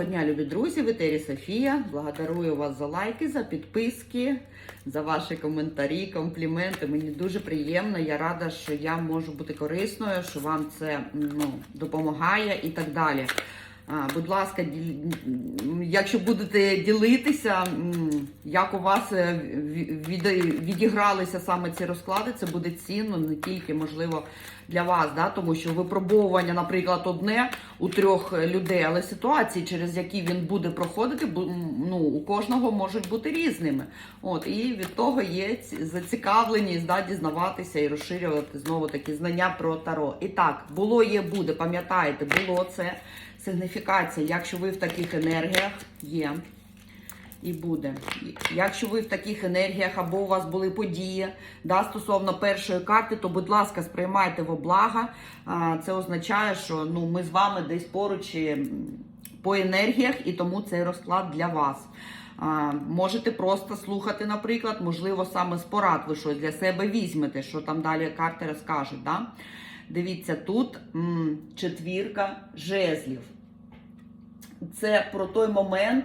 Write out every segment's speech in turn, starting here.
Доброго дня, любі друзі! В етері Софія. Благодарую вас за лайки, за підписки, за ваші коментарі, компліменти. Мені дуже приємно. Я рада, що я можу бути корисною, що вам це ну, допомагає і так далі. Будь ласка, якщо будете ділитися, як у вас е, ві- від- відігралися саме ці розклади, це буде цінно не тільки можливо для вас, да? тому що випробовування, наприклад, одне у трьох людей, але ситуації, через які він буде проходити, ну, у кожного можуть бути різними. От і від того є зацікавленість да, дізнаватися і розширювати знову такі знання про таро. І так, було, є, буде. Пам'ятаєте, було це сигніфікація. Якщо ви в таких енергіях є. І буде. Якщо ви в таких енергіях або у вас були події да, стосовно першої карти, то, будь ласка, сприймайте во благо. Це означає, що ну, ми з вами десь поруч по енергіях, і тому цей розклад для вас. Можете просто слухати, наприклад, можливо, саме з порад ви щось для себе візьмете, що там далі карти розкажуть. Да? Дивіться, тут четвірка жезлів. Це про той момент,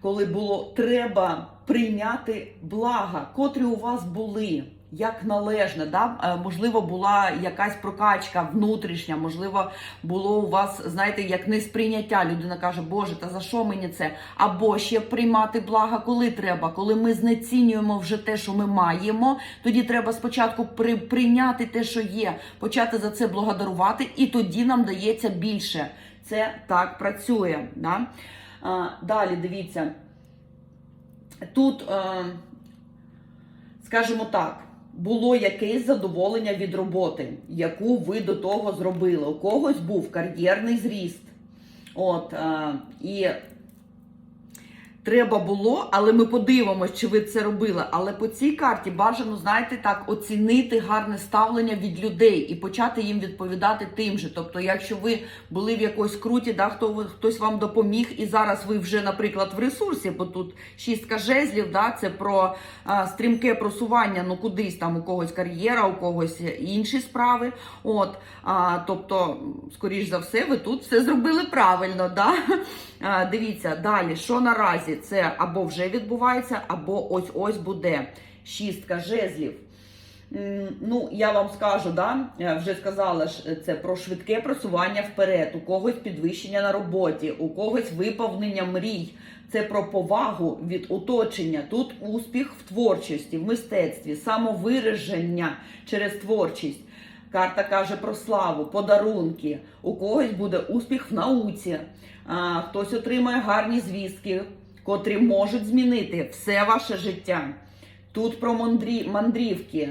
коли було треба прийняти блага, котрі у вас були. Як належне, да? Е, можливо, була якась прокачка внутрішня, можливо, було у вас, знаєте, як несприйняття. Людина каже, Боже, та за що мені це? Або ще приймати блага, коли треба. Коли ми знецінюємо вже те, що ми маємо, тоді треба спочатку при, прийняти те, що є, почати за це благодарувати, і тоді нам дається більше. Це так працює. Да? А, далі дивіться. Тут, е, скажімо так, було якесь задоволення від роботи, яку ви до того зробили. У когось був кар'єрний зріст. От, е, і треба було, але ми подивимося, чи ви це робили. Але по цій карті бажано, знаєте, так, оцінити гарне ставлення від людей і почати їм відповідати тим же. Тобто, якщо ви були в якоїсь круті, да, хто хтось вам допоміг, і зараз ви вже, наприклад, в ресурсі, бо тут шістка жезлів, да, це про а, стрімке просування, ну кудись там у когось кар'єра, у когось інші справи. От, а, тобто, скоріш за все, ви тут все зробили правильно. Да? А, дивіться, далі, що наразі це або вже відбувається, або ось ось буде шістка жезлів. Ну, я вам скажу, да, вже сказала це про швидке просування вперед, у когось підвищення на роботі, у когось виповнення мрій. Це про повагу від оточення. Тут успіх в творчості, в мистецтві, самовираження через творчість. Карта каже про славу, подарунки. У когось буде успіх в науці, хтось отримає гарні звістки, котрі можуть змінити все ваше життя. Тут про мандрі, мандрівки.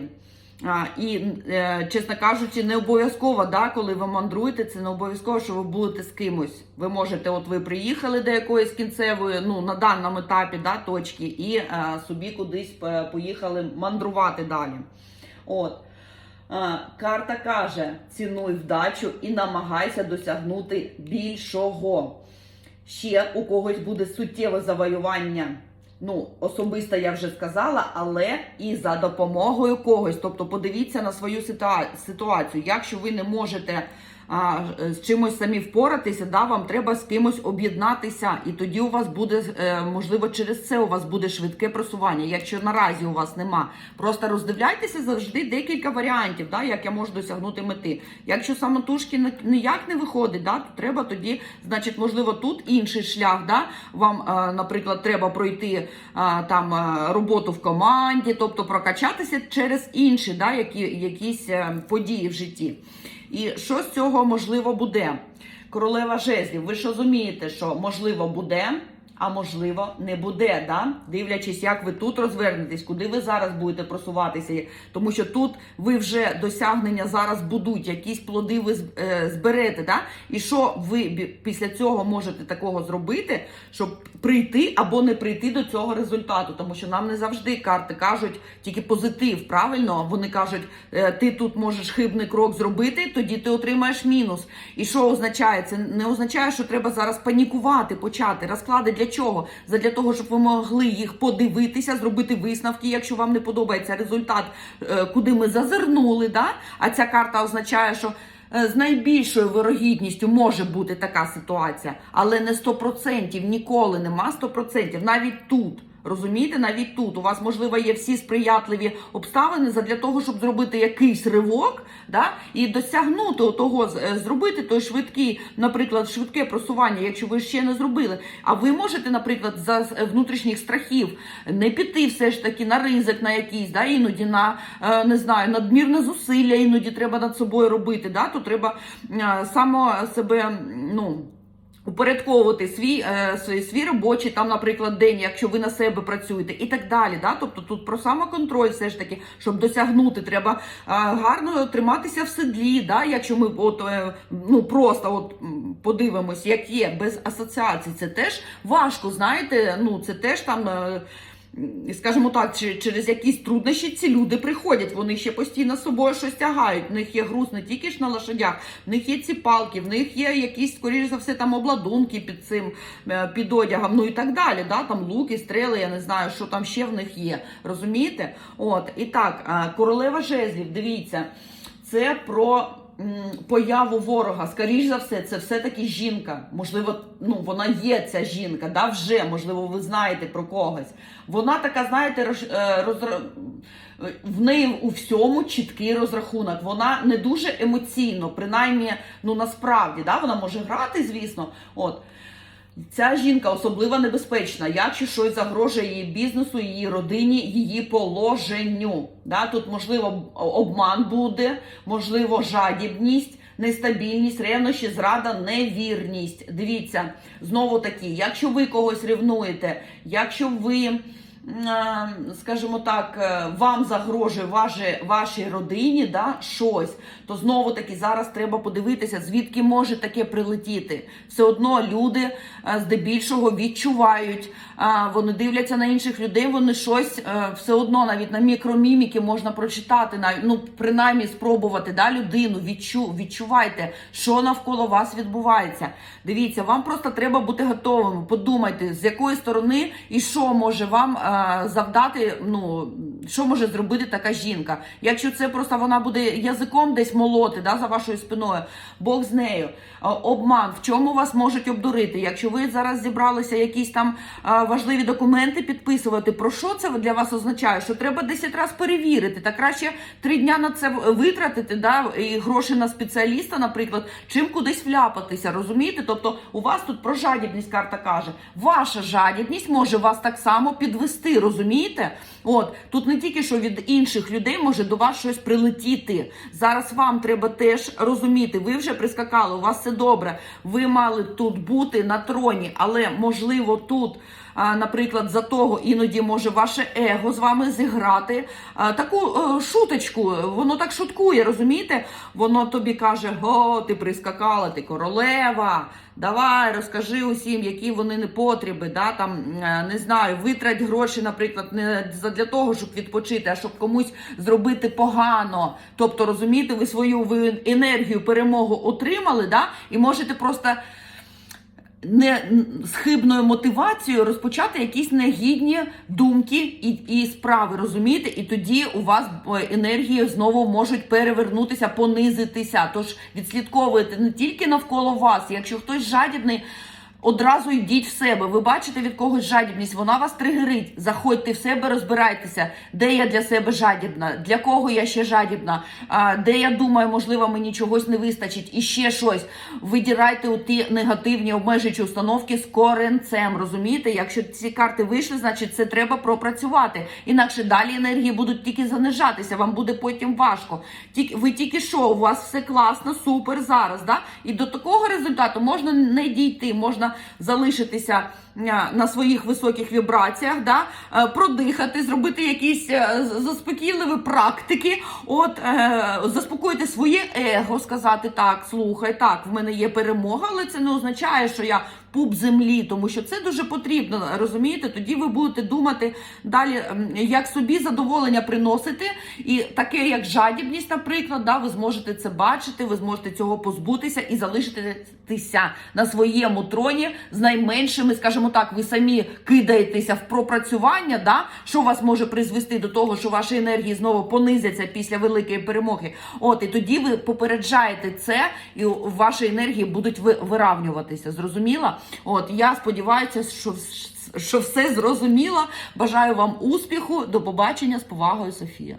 А, і, е, чесно кажучи, не обов'язково, да, коли ви мандруєте, це не обов'язково, що ви будете з кимось. Ви можете, от ви приїхали до якоїсь кінцевої, ну на даному етапі да, точки, і е, собі кудись е, поїхали мандрувати далі. От. А, карта каже: цінуй вдачу і намагайся досягнути більшого. Ще у когось буде суттєве завоювання. Ну, особисто я вже сказала, але і за допомогою когось. Тобто, подивіться на свою ситуацію. Якщо ви не можете з чимось самі впоратися, да, вам треба з кимось об'єднатися, і тоді у вас буде е, можливо через це у вас буде швидке просування. Якщо наразі у вас нема, просто роздивляйтеся завжди декілька варіантів, да, як я можу досягнути мети. Якщо самотужки ніяк не виходить, да, то треба тоді, значить, можливо, тут інший шлях. Да, вам, е, наприклад, треба пройти е, там е, роботу в команді, тобто прокачатися через інші, да, які, якісь е, події в житті. І що з цього можливо буде? Королева жезлів, ви ж розумієте, що можливо буде, а можливо не буде, да? дивлячись, як ви тут розвернетесь, куди ви зараз будете просуватися. Тому що тут ви вже досягнення зараз будуть, якісь плоди ви е, зберете. Да? І що ви після цього можете такого зробити, щоб прийти або не прийти до цього результату? Тому що нам не завжди карти кажуть тільки позитив, правильно? Вони кажуть, е, ти тут можеш хибний крок зробити, тоді ти отримаєш мінус. І що означає? Це не означає, що треба зараз панікувати, почати. Розклади для чого? Задля того, щоб ви могли їх подивитися, зробити висновки, якщо вам не подобається результат, е, куди ми зазирнули. Да? А ця карта означає, що е, з найбільшою вирогідністю може бути така ситуація, але не 100%, ніколи нема 100%, навіть тут. Розумієте, навіть тут у вас можливо є всі сприятливі обставини для того, щоб зробити якийсь ривок, да, і досягнути того, зробити той швидкий, наприклад, швидке просування, якщо ви ще не зробили. А ви можете, наприклад, за внутрішніх страхів не піти все ж таки на ризик на якийсь, да, іноді на е, не знаю, надмірне зусилля, іноді треба над собою робити. Да, то треба е, само себе, ну. Упорядковувати свій е, свій, свій робочий там, наприклад, день, якщо ви на себе працюєте, і так далі. Да? Тобто тут про самоконтроль, все ж таки, щоб досягнути, треба е, гарно триматися в седлі. Да? Якщо ми от е, ну просто от подивимось, як є без асоціацій, це теж важко. Знаєте, ну це теж там. Скажімо так, через якісь труднощі ці люди приходять, вони ще постійно з собою щось тягають. В них є груз не тільки ж на лошадях, в них є ці палки, в них є якісь, скоріш за все, там обладунки під цим е, під одягом, ну і так далі. Да? Там луки, стріли, я не знаю, що там ще в них є. Розумієте? От, і так, е, королева жезлів, дивіться, це про появу ворога. Скоріш за все, це все-таки жінка. Можливо, ну вона є ця жінка, да, вже, можливо, ви знаєте про когось. Вона така, знаєте, роз, е, роз, в неї у всьому чіткий розрахунок. Вона не дуже емоційно, принаймні, ну насправді, да, вона може грати, звісно. от. Ця жінка особливо небезпечна, якщо щось загрожує її бізнесу, її родині, її положенню. Да? Тут, можливо, обман буде, можливо, жадібність, нестабільність, ревнощі, зрада, невірність. Дивіться, знову таки, якщо ви когось ревнуєте, якщо ви скажімо так, е, вам загрожує вашій, вашій родині да, щось, то знову таки зараз треба подивитися, звідки може таке прилетіти. Все одно люди е, здебільшого відчувають, вони дивляться на інших людей, вони щось е, все одно навіть на мікроміміки можна прочитати, ну принаймні спробувати да, людину, відчу, відчувайте, що навколо вас відбувається. Дивіться, вам просто треба бути готовими. Подумайте, з якої сторони і що може вам завдати, ну що може зробити така жінка. Якщо це просто вона буде язиком десь молоти да, за вашою спиною, Бог з нею. Обман, в чому вас можуть обдурити? Якщо ви зараз зібралися якісь там важливі документи підписувати, про що це для вас означає? Що треба 10 разів перевірити, та краще три дня на це витратити, да, і гроші на спеціаліста, наприклад, чим кудись вляпатися, розумієте? Тобто у вас тут про жадібність карта каже, ваша жадібність може вас так само підвести, розумієте? От тут не тільки що від інших людей може до вас щось прилетіти. Зараз вам треба теж розуміти. Ви вже прискакали, у вас все добре. Ви мали тут бути на троні, але можливо тут. Наприклад, за того іноді може ваше его з вами зіграти таку е, шуточку, воно так шуткує, розумієте? Воно тобі каже: О, ти прискакала, ти королева. Давай, розкажи усім, які вони не потреби. Да? Там, е, не знаю, витрать гроші, наприклад, не для того, щоб відпочити, а щоб комусь зробити погано. Тобто, розумієте, ви свою ви енергію, перемогу отримали, да? і можете просто не з хибною мотивацією розпочати якісь негідні думки і і справи, розумієте? І тоді у вас е, енергії знову можуть перевернутися, понизитися. Тож відслідковуєте не тільки навколо вас, якщо хтось жадібний. Одразу йдіть в себе. Ви бачите від когось жадібність, вона вас тригерить. Заходьте в себе, розбирайтеся, де я для себе жадібна, для кого я ще жадібна, де я думаю, можливо, мені чогось не вистачить і ще щось. Видірайте у ті негативні обмежуючі установки з коренцем. Розумієте? Якщо ці карти вийшли, значить це треба пропрацювати. Інакше далі енергії будуть тільки занижатися, вам буде потім важко. Тільки ви тільки що, у вас все класно, супер зараз. Да? І до такого результату можна не дійти, можна залишитися е, на своїх високих вібраціях, да, е, продихати, зробити якісь е, заспокійливі практики, от заспокоїти своє его, сказати так, слухай, так, в мене є перемога, але це не означає, що я пуп землі, тому що це дуже потрібно. Розумієте? Тоді ви будете думати далі, ем, як собі задоволення приносити, і таке, як жадібність, наприклад, да, ви зможете це бачити, ви зможете цього позбутися і залишитися на своєму троні з найменшими, скажімо так, ви самі кидаєтеся в пропрацювання, да, що вас може призвести до того, що ваші енергії знову понизяться після великої перемоги. От і тоді ви попереджаєте це, і ваші енергії будуть ви- виравнюватися. Зрозуміла? От я сподіваюся, що що все зрозуміло. Бажаю вам успіху. До побачення з повагою, Софія.